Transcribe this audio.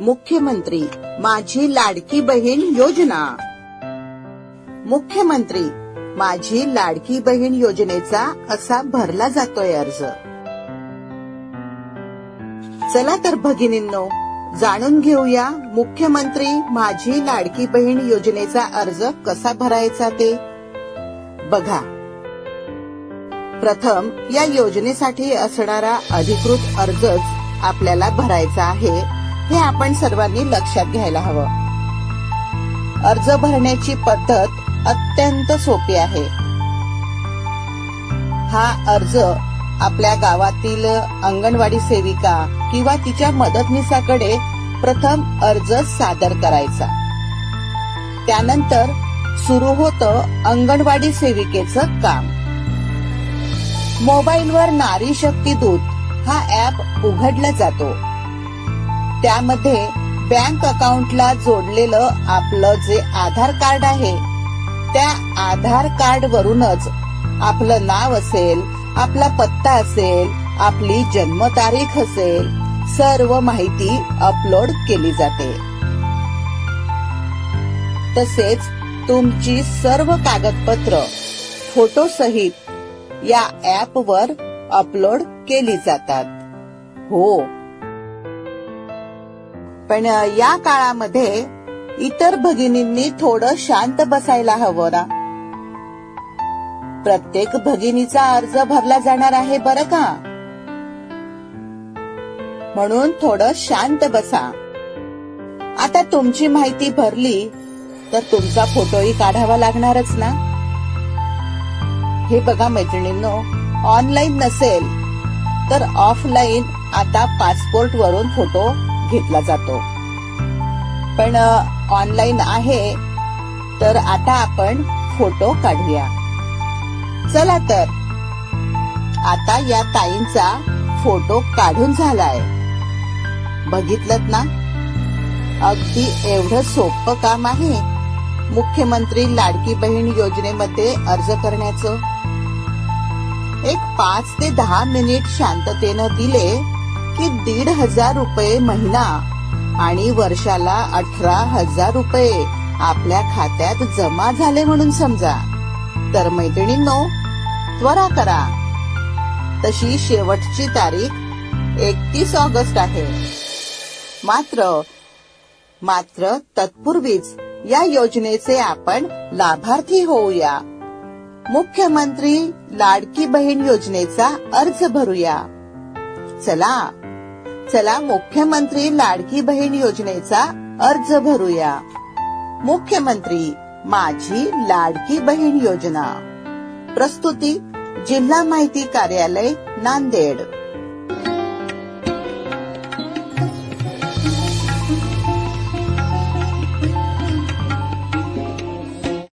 मुख्यमंत्री माझी लाडकी बहीण योजना. मुख्यमंत्री माझी लाडकी बहीण योजनेचा असा भरला जातोय अर्ज. चला तर भगिनींनो जाणून घेऊया मुख्यमंत्री माझी लाडकी बहीण योजनेचा अर्ज कसा भरायचा ते. बघा. प्रथम या योजनेसाठी असणारा अधिकृत अर्जच आपल्याला भरायचा आहे. हे आपण सर्वांनी लक्षात घ्यायला हवं. अर्ज भरण्याची पद्धत अत्यंत सोपी आहे. हा अर्ज आपल्या गावातील अंगणवाडी सेविका किंवा तिच्या मदतनीसाकडे प्रथम अर्ज सादर करायचा. त्यानंतर सुरू होतं अंगणवाडी सेविकेचं काम. मोबाईलवर नारी शक्ती दूत हा ऍप उघडला जातो. त्यामध्ये बँक अकाउंटला जोडलेलं आपलं जे आधार कार्ड आहे त्या आधार कार्ड वरूनच आपलं नाव असेल आपला पत्ता असेल आपली जन्मतारीख असेल सर्व माहिती अपलोड केली जाते. तसेच तुमची सर्व कागदपत्र फोटो सहित या ऍप वर अपलोड केली जातात. हो पण या काळामध्ये इतर भगिनींनी थोडं शांत बसायला हवं ना. प्रत्येक भगिनीचा अर्ज भरला जाणार आहे बरं का? म्हणून थोडं शांत बसा. आता तुमची माहिती भरली तर तुमचा फोटोही काढावा लागणारच ना? हे बघा मैत्रिणींनो ऑनलाईन नसेल तर ऑफलाईन आता पासपोर्ट वरून फोटो घेतला जातो. पण ऑनलाईन आहे तर आता आपण फोटो काढूया. चला तर आता या ताईंचा फोटो काढून झालाय. बघितलं ना? अगदी एवढं सोपं काम आहे. मुख्यमंत्री लाडकी बहीण योजनेमध्ये अर्ज करण्याचं. एक पाच ते दहा मिनिट शांततेनं दिले की दीड हजार रुपये महिना आणि वर्षाला अठरा हजार रुपये आपल्या खात्यात जमा झाले म्हणून समजा. तर मैत्रिणींनो त्वरा करा. तशी शेवटची तारीख एकतीस ऑगस्ट आहे. मात्र मात्र तत्पूर्वीच या योजनेचे आपण लाभार्थी होऊया. मुख्यमंत्री लाडकी बहीण योजनेचा अर्ज भरूया. चला चला मुख्यमंत्री लाडकी बहीण योजनेचा अर्ज भरूया. मुख्यमंत्री माझी लाडकी बहीण योजना. प्रस्तुती जिल्हा माहिती कार्यालय नांदेड.